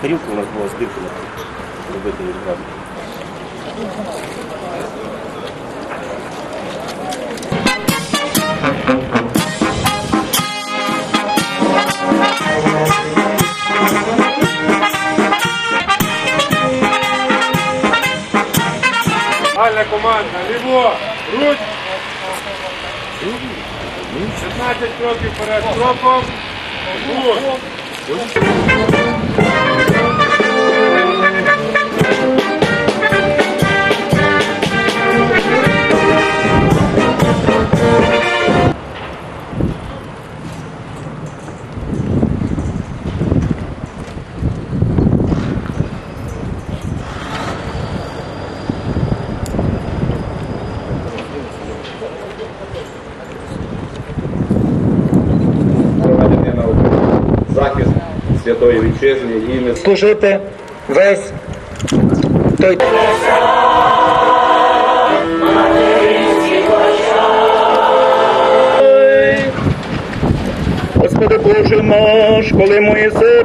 Тарілка у нас була збірка робити відразу. Гальна команда, ліво, руч. 16 кроків вперед, кроком. Руч. Святої вітчизни і не служити весь той. Господи Боже наш, коли Моїсей